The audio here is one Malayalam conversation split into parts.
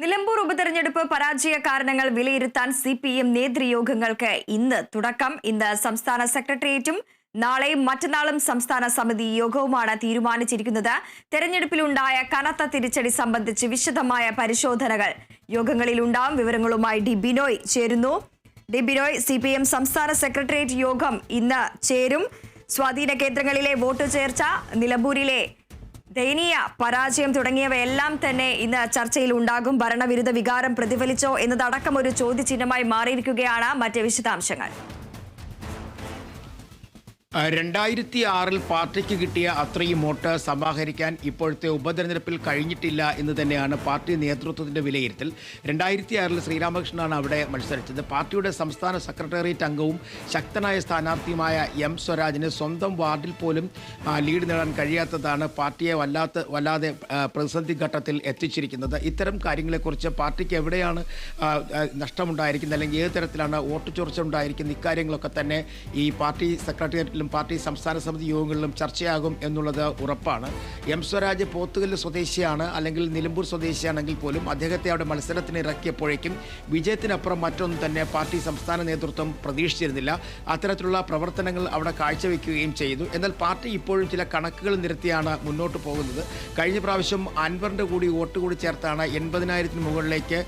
നിലമ്പൂർ ഉപതെരഞ്ഞെടുപ്പ് പരാജയ കാരണങ്ങൾ വിലയിരുത്താൻ സി പി എം നേതൃയോഗങ്ങൾക്ക് ഇന്ന് തുടക്കം. ഇന്ന് സംസ്ഥാന സെക്രട്ടേറിയറ്റും നാളെയും മറ്റന്നാളും സംസ്ഥാന സമിതി യോഗവുമാണ് തീരുമാനിച്ചിരിക്കുന്നത്. തെരഞ്ഞെടുപ്പിലുണ്ടായ കനത്ത തിരിച്ചടി സംബന്ധിച്ച് വിശദമായ പരിശോധനകൾ യോഗങ്ങളിൽ ഉണ്ടാവും വിവരങ്ങളുമായി ഡി ബിനോയ് ചേരുന്നു. D Binoy C P M സംസ്ഥാന സെക്രട്ടേറിയറ്റ് യോഗം ഇന്ന് ചേരും. സ്വാധീന കേന്ദ്രങ്ങളിലെ വോട്ട് ചേർച്ച നിലമ്പൂരിലെ ദയനീയ പരാജയം തുടങ്ങിയവയെല്ലാം തന്നെ ഇന്ന് ചർച്ചയിൽ ഉണ്ടാകും. ഭരണവിരുദ്ധ വികാരം പ്രതിഫലിച്ചോ എന്നതടക്കം ഒരു ചോദ്യചിഹ്നമായി മാറിയിരിക്കുകയാണ് മറ്റ് വിശദാംശങ്ങൾ. രണ്ടായിരത്തി ആറിൽ പാർട്ടിക്ക് കിട്ടിയ അത്രയും വോട്ട് സമാഹരിക്കാൻ ഇപ്പോഴത്തെ ഉപതെരഞ്ഞെടുപ്പിൽ കഴിഞ്ഞിട്ടില്ല എന്ന് തന്നെയാണ് പാർട്ടി നേതൃത്വത്തിന്റെ വിലയിരുത്തൽ. രണ്ടായിരത്തി ആറിൽ ശ്രീരാമകൃഷ്ണനാണ് അവിടെ മത്സരിച്ചത്. പാർട്ടിയുടെ സംസ്ഥാന സെക്രട്ടേറിയറ്റ് അംഗവും ശക്തനായ സ്ഥാനാർത്ഥിയുമായ എം സ്വരാജിന് സ്വന്തം വാർഡിൽ പോലും ലീഡ് നേടാൻ കഴിയാത്തതാണ് പാർട്ടിയെ വല്ലാത്ത വല്ലാതെ പ്രതിസന്ധി ഘട്ടത്തിൽ എത്തിച്ചിരിക്കുന്നത്. ഇത്തരം കാര്യങ്ങളെക്കുറിച്ച് പാർട്ടിക്ക് എവിടെയാണ് നഷ്ടമുണ്ടായിരിക്കുന്നത്? അല്ലെങ്കിൽ ഏത് തരത്തിലാണ് വോട്ട് ചോർച്ച ഉണ്ടായിരിക്കുന്നത്? ഇക്കാര്യങ്ങളൊക്കെ തന്നെ ഈ പാർട്ടി സെക്രട്ടേറിയറ്റിലും പാർട്ടി സംസ്ഥാന സമിതി യോഗങ്ങളിലും ചർച്ചയാകും എന്നുള്ളത് ഉറപ്പാണ്. എം സ്വരാജ് പോത്തുകല്ല് സ്വദേശിയാണ്. അല്ലെങ്കിൽ നിലമ്പൂർ സ്വദേശിയാണെങ്കിൽ പോലും അദ്ദേഹത്തെ അവിടെ മത്സരത്തിന് ഇറക്കിയപ്പോഴേക്കും വിജയത്തിനപ്പുറം മറ്റൊന്നും തന്നെ പാർട്ടി സംസ്ഥാന നേതൃത്വം പ്രതീക്ഷിച്ചിരുന്നില്ല. അത്തരത്തിലുള്ള പ്രവർത്തനങ്ങൾ അവിടെ കാഴ്ചവെക്കുകയും ചെയ്തു. എന്നാൽ പാർട്ടി ഇപ്പോഴും ചില കണക്കുകൾ നിരത്തിയാണ് മുന്നോട്ട് പോകുന്നത്. കഴിഞ്ഞ പ്രാവശ്യം അൻവറിന്റെ കൂടി വോട്ട് കൂടി ചേർത്താണ് എൺപതിനായിരത്തിന് മുകളിലേക്ക്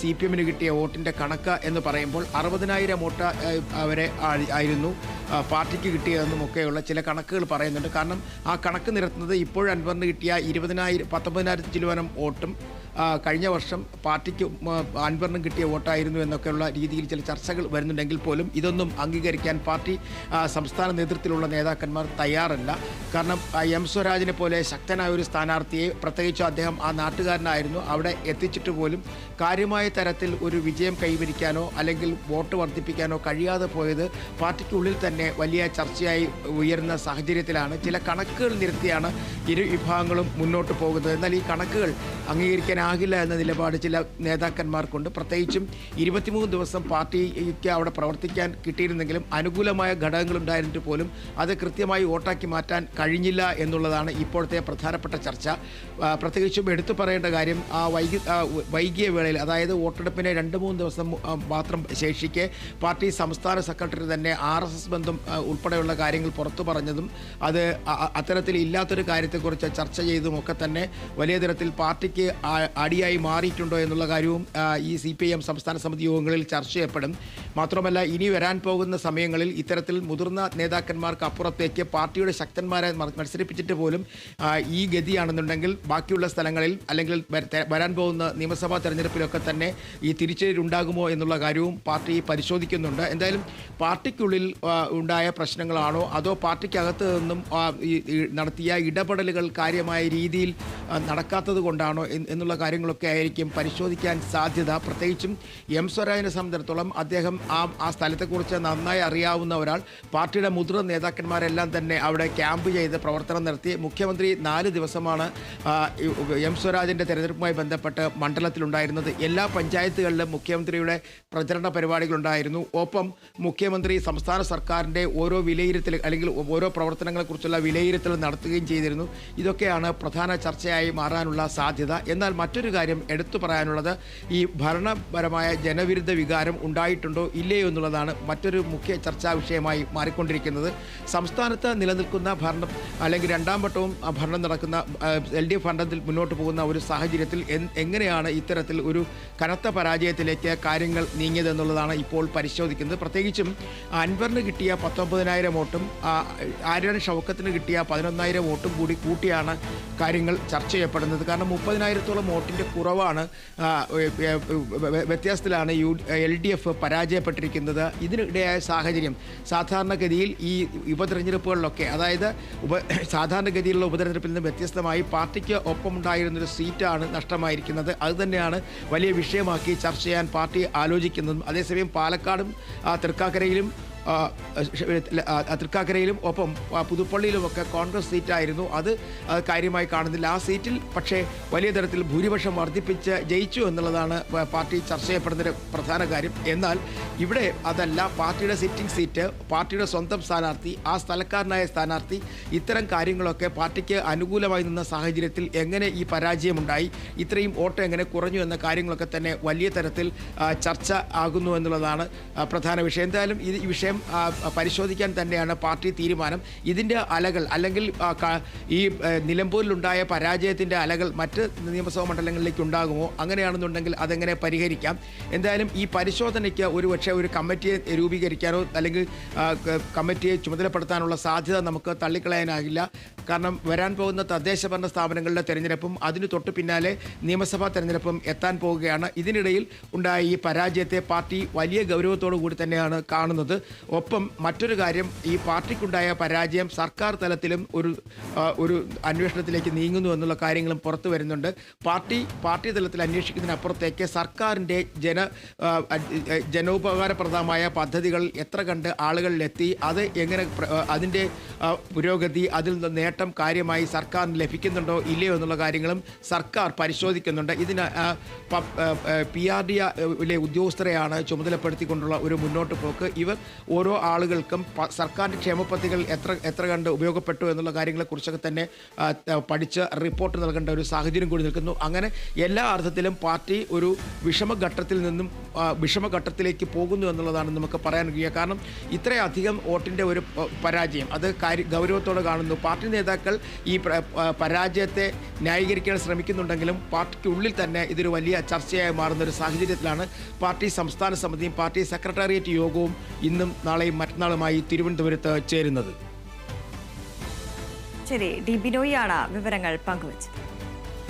സി പി എമ്മിന് കിട്ടിയ വോട്ടിന്റെ കണക്ക് എന്ന് പറയുമ്പോൾ അറുപതിനായിരം വോട്ട് അവരെ ആയിരുന്നു ആ, പാർട്ടിക്ക് കിട്ടിയതെന്നും ഒക്കെയുള്ള ചില കണക്കുകൾ പറയുന്നുണ്ട്. കാരണം ആ കണക്ക് നിരത്തുന്നത് ഇപ്പോഴും അൻവറിന് കിട്ടിയ ഇരുപതിനായിരം പത്തൊമ്പതിനായിരത്തി ചിലവനം വോട്ടും കഴിഞ്ഞ വർഷം പാർട്ടിക്ക് അൻവറിനും കിട്ടിയ വോട്ടായിരുന്നു എന്നൊക്കെയുള്ള രീതിയിൽ ചില ചർച്ചകൾ വരുന്നുണ്ടെങ്കിൽ പോലും ഇതൊന്നും അംഗീകരിക്കാൻ പാർട്ടി സംസ്ഥാന നേതൃത്വത്തിലുള്ള നേതാക്കന്മാർ തയ്യാറല്ല. കാരണം എം സ്വരാജിനെ പോലെ ശക്തനായ ഒരു സ്ഥാനാർത്ഥിയെ പ്രത്യേകിച്ച് അദ്ദേഹം ആ നാട്ടുകാരനായിരുന്നു. അവിടെ എത്തിച്ചിട്ട് പോലും കാര്യമായ തരത്തിൽ ഒരു വിജയം കൈവരിക്കാനോ അല്ലെങ്കിൽ വോട്ട് വർദ്ധിപ്പിക്കാനോ കഴിയാതെ പോയത് പാർട്ടിക്കുള്ളിൽ തന്നെ വലിയ ചർച്ചയായി ഉയരുന്ന സാഹചര്യത്തിലാണ്. ചില കണക്കുകൾ നിരത്തിയാണ് ഇരു വിഭാഗങ്ങളും മുന്നോട്ട് പോകുന്നത്. എന്നാൽ ഈ കണക്കുകൾ അംഗീകരിക്കാനാകില്ല എന്ന നിലപാട് ചില നേതാക്കന്മാർക്കുണ്ട്. പ്രത്യേകിച്ചും ഇരുപത്തിമൂന്ന് ദിവസം പാർട്ടിക്ക് അവിടെ പ്രവർത്തിക്കാൻ കിട്ടിയിരുന്നെങ്കിലും അനുകൂലമായ ഘടകങ്ങളുണ്ടായിരുന്നിട്ട് പോലും അത് കൃത്യമായി വോട്ടാക്കി മാറ്റാൻ കഴിഞ്ഞില്ല എന്നുള്ളതാണ് ഇപ്പോഴത്തെ പ്രധാനപ്പെട്ട ചർച്ച. പ്രത്യേകിച്ചും എടുത്തു പറയേണ്ട കാര്യം ആ വൈകി വൈകിയ വേളയിൽ അതായത് വോട്ടെടുപ്പിന് രണ്ട് മൂന്ന് ദിവസം മാത്രം ശേഷിക്കെ പാർട്ടി സംസ്ഥാന സെക്രട്ടറി തന്നെ ആർ എസ് എസ് ബന്ധം ഉൾപ്പെടെയുള്ള കാര്യങ്ങൾ പുറത്തു പറഞ്ഞതും അത് അത്തരത്തിൽ ഇല്ലാത്തൊരു കാര്യത്തെക്കുറിച്ച് ചർച്ച ചെയ്തതും ഒക്കെ തന്നെ വലിയ തരത്തിൽ പാർട്ടിക്ക് അടിയായി മാറിയിട്ടുണ്ടോ എന്നുള്ള കാര്യവും ഈ സി പി എം സംസ്ഥാന സമിതി യോഗങ്ങളിൽ ചർച്ച ചെയ്യപ്പെടും. മാത്രമല്ല ഇനി വരാൻ പോകുന്ന സമയങ്ങളിൽ ഇത്തരത്തിൽ മുതിർന്ന നേതാക്കന്മാർക്ക് അപ്പുറത്തേക്ക് പാർട്ടിയുടെ ശക്തന്മാരെ മത്സരിപ്പിച്ചിട്ട് പോലും ഈ ഗതിയാണെന്നുണ്ടെങ്കിൽ ബാക്കിയുള്ള സ്ഥലങ്ങളിൽ അല്ലെങ്കിൽ വരാൻ പോകുന്ന നിയമസഭാ തെരഞ്ഞെടുപ്പിലൊക്കെ തന്നെ ഈ തിരിച്ചടി ഉണ്ടാകുമോ എന്നുള്ള കാര്യവും പാർട്ടി പരിശോധിക്കുന്നുണ്ട്. എന്തായാലും പാർട്ടിക്കുള്ളിൽ ഉണ്ടായ പ്രശ്നങ്ങളാണോ? അതോ പാർട്ടിക്കകത്ത് നിന്നും നടത്തിയ ഇടപെടലുകൾ കാര്യമായ രീതിയിൽ നടക്കാത്തത് കൊണ്ടാണോ എന്നുള്ള കാര്യങ്ങളൊക്കെ ആയിരിക്കും പരിശോധിക്കാൻ സാധ്യത. പ്രത്യേകിച്ചും എം സ്വരാജിനെ സംബന്ധിച്ചിടത്തോളം അദ്ദേഹം ആ ആ സ്ഥലത്തെക്കുറിച്ച് നന്നായി അറിയാവുന്ന ഒരാൾ. പാർട്ടിയുടെ മുതിർന്ന നേതാക്കന്മാരെല്ലാം തന്നെ അവിടെ ക്യാമ്പ് ചെയ്ത് പ്രവർത്തനം നടത്തി. മുഖ്യമന്ത്രി നാല് ദിവസമാണ് എം സ്വരാജിന്റെ തെരഞ്ഞെടുപ്പുമായി ബന്ധപ്പെട്ട് മണ്ഡലത്തിലുണ്ടായിരുന്നത്. എല്ലാ പഞ്ചായത്തുകളിലും മുഖ്യമന്ത്രിയുടെ പ്രചരണ പരിപാടികളുണ്ടായിരുന്നു. ഒപ്പം മുഖ്യമന്ത്രി സംസ്ഥാന സർക്കാരിന്റെ ഓരോ വിലയിരുത്തൽ അല്ലെങ്കിൽ ഓരോ പ്രവർത്തനങ്ങളെക്കുറിച്ചുള്ള വിലയിരുത്തൽ നടത്തുകയും ചെയ്തിരുന്നു. ഇതൊക്കെയാണ് പ്രധാന ചർച്ചയായി മാറാനുള്ള സാധ്യത. എന്നാൽ മറ്റൊരു കാര്യം എടുത്തു പറയാനുള്ളത് ഈ ഭരണപരമായ ജനവിരുദ്ധ വികാരം ഉണ്ടായിട്ടുണ്ടോ ഇല്ലയോ എന്നുള്ളതാണ് മറ്റൊരു മുഖ്യ ചർച്ചാ വിഷയമായി മാറിക്കൊണ്ടിരിക്കുന്നത്. സംസ്ഥാനത്ത് നിലനിൽക്കുന്ന ഭരണം അല്ലെങ്കിൽ രണ്ടാം വട്ടവും ഭരണം നടക്കുന്ന എൽ ഡി എഫ് ഭരണത്തിൽ മുന്നോട്ട് പോകുന്ന ഒരു സാഹചര്യത്തിൽ എങ്ങനെയാണ് ഇത്തരത്തിൽ ഒരു കനത്ത പരാജയത്തിലേക്ക് കാര്യങ്ങൾ നീങ്ങിയതെന്നുള്ളതാണ് ഇപ്പോൾ പരിശോധിക്കുന്നത്. പ്രത്യേകിച്ചും അൻവറിന് കിട്ടിയ പത്തൊമ്പതിനായിരം വോട്ടും ആര്യൻ ഷൗക്കത്തിന് കിട്ടിയ പതിനൊന്നായിരം വോട്ടും കൂടി കൂട്ടിയാണ് കാര്യങ്ങൾ ചർച്ച ചെയ്യപ്പെടുന്നത്. കാരണം മുപ്പതിനായിരത്തോളം വോട്ടിന്റെ കുറവാണ്. വ്യത്യാസത്തിലാണ് യു എൽ ഡി എഫ് പരാജയപ്പെട്ടിരിക്കുന്നത്. ഇതിനിടെയായ സാഹചര്യം സാധാരണഗതിയിൽ ഈ ഉപതെരഞ്ഞെടുപ്പുകളിലൊക്കെ അതായത് ഉപ സാധാരണഗതിയിലുള്ള ഉപതെരഞ്ഞെടുപ്പിൽ നിന്ന് വ്യത്യസ്തമായി പാർട്ടിക്ക് ഒപ്പമുണ്ടായിരുന്നൊരു സീറ്റാണ് നഷ്ടമായിരിക്കുന്നത്. അതുതന്നെയാണ് വലിയ വിഷയമാക്കി ചർച്ച ചെയ്യാൻ പാർട്ടി ആലോചിക്കുന്നതും. അതേസമയം പാലക്കാടും തൃക്കാക്കരയിലും തൃക്കാക്കരയിലും ഒപ്പം പുതുപ്പള്ളിയിലും പുതുപ്പള്ളിയിലുമൊക്കെ കോൺഗ്രസ് സീറ്റായിരുന്നു. അത് കാര്യമായി കാണുന്നില്ല. ആ സീറ്റിൽ പക്ഷേ വലിയ തരത്തിൽ ഭൂരിപക്ഷം വർദ്ധിപ്പിച്ച് ജയിച്ചു എന്നുള്ളതാണ് പാർട്ടി ചർച്ച ചെയ്യപ്പെടുന്നൊരു പ്രധാന കാര്യം. എന്നാൽ ഇവിടെ അതല്ല പാർട്ടിയുടെ സിറ്റിംഗ് സീറ്റ് പാർട്ടിയുടെ സ്വന്തം സ്ഥാനാർത്ഥി ആ സ്ഥലക്കാരനായ സ്ഥാനാർത്ഥി ഇത്തരം കാര്യങ്ങളൊക്കെ പാർട്ടിക്ക് അനുകൂലമായി നിന്ന സാഹചര്യത്തിൽ എങ്ങനെ ഈ പരാജയമുണ്ടായി ഇത്രയും വോട്ട് എങ്ങനെ കുറഞ്ഞു എന്ന കാര്യങ്ങളൊക്കെ തന്നെ വലിയ തരത്തിൽ ചർച്ച ആകുന്നു എന്നുള്ളതാണ് പ്രധാന വിഷയം. എന്തായാലും ഈ വിഷയം ആ, പരിശോധിക്കാൻ തന്നെയാണ് പാർട്ടി തീരുമാനം. ഇതിന്റെ അലകൾ അല്ലെങ്കിൽ ഈ നിലമ്പൂരിലുണ്ടായ പരാജയത്തിന്റെ അലകൾ മറ്റ് നിയമസഭാ മണ്ഡലങ്ങളിലേക്ക് ഉണ്ടാകുമോ? അങ്ങനെയാണെന്നുണ്ടെങ്കിൽ അതെങ്ങനെ പരിഹരിക്കാം? എന്തായാലും ഈ പരിശോധനയ്ക്ക് ഒരു പക്ഷേ ഒരു കമ്മിറ്റിയെ രൂപീകരിക്കാനോ അല്ലെങ്കിൽ കമ്മിറ്റിയെ ചുമതലപ്പെടുത്താനുള്ള സാധ്യത നമുക്ക് തള്ളിക്കളയാനാകില്ല. കാരണം വരാൻ പോകുന്ന തദ്ദേശ ഭരണ സ്ഥാപനങ്ങളുടെ തെരഞ്ഞെടുപ്പും അതിന് തൊട്ട് പിന്നാലെ നിയമസഭാ തെരഞ്ഞെടുപ്പും എത്താൻ പോവുകയാണ് ഇതിനിടയിൽ ഉണ്ടായ ഈ പരാജയത്തെ പാർട്ടി വലിയ ഗൗരവത്തോടു കൂടി തന്നെയാണ് കാണുന്നത്. ഒപ്പം മറ്റൊരു കാര്യം ഈ പാർട്ടിക്കുണ്ടായ പരാജയം സർക്കാർ തലത്തിലും ഒരു ഒരു അന്വേഷണത്തിലേക്ക് നീങ്ങുന്നു എന്നുള്ള കാര്യങ്ങളും പുറത്തു വരുന്നുണ്ട്. പാർട്ടി പാർട്ടി തലത്തിൽ അന്വേഷിക്കുന്നതിനപ്പുറത്തേക്ക് സർക്കാരിന്റെ ജന ജനോപകാരപ്രദമായ പദ്ധതികൾ എത്ര കണ്ട് ആളുകളിലെത്തി അത് എങ്ങനെ അതിന്റെ പുരോഗതി അതിൽ നിന്ന് നേട്ടം കാര്യമായി സർക്കാരിന് ലഭിക്കുന്നുണ്ടോ ഇല്ലയോ എന്നുള്ള കാര്യങ്ങളും സർക്കാർ പരിശോധിക്കുന്നുണ്ട്. ഇതിന് പി ആർ ഡി ആയിലെ ഉദ്യോഗസ്ഥരെയാണ് ചുമതലപ്പെടുത്തിക്കൊണ്ടുള്ള ഒരു മുന്നോട്ട് പോക്ക്. ഇവർ ഓരോ ആളുകൾക്കും സർക്കാരിന്റെ ക്ഷേമ പദ്ധതികൾ എത്ര എത്ര കണ്ട് ഉപയോഗപ്പെട്ടു എന്നുള്ള കാര്യങ്ങളെക്കുറിച്ചൊക്കെ തന്നെ പഠിച്ച് റിപ്പോർട്ട് നൽകേണ്ട ഒരു സാഹചര്യം കൂടി നിൽക്കുന്നു. അങ്ങനെ എല്ലാ അർത്ഥത്തിലും പാർട്ടി ഒരു വിഷമഘട്ടത്തിൽ നിന്നും വിഷമഘട്ടത്തിലേക്ക് പോകുന്നു എന്നുള്ളതാണ് നമുക്ക് പറയാൻ കഴിയുക. കാരണം ഇത്രയധികം വോട്ടിന്റെ ഒരു പരാജയം അത് ഗൗരവത്തോടെ കാണുന്നു. പാർട്ടി നേതാക്കൾ ഈ പരാജയത്തെ ന്യായീകരിക്കാൻ ശ്രമിക്കുന്നുണ്ടെങ്കിലും പാർട്ടിക്കുള്ളിൽ തന്നെ ഇതൊരു വലിയ ചർച്ചയായി മാറുന്ന ഒരു സാഹചര്യത്തിലാണ് പാർട്ടി സംസ്ഥാന സമിതിയും പാർട്ടി സെക്രട്ടേറിയറ്റ് യോഗവും ഇന്നും നാളെയും മറ്റന്നാളുമായി തിരുവനന്തപുരത്ത് ചേരുന്നത്. ശരി ഡി ബിനോയിയാണ് വിവരങ്ങൾ പങ്കുവച്ചത്.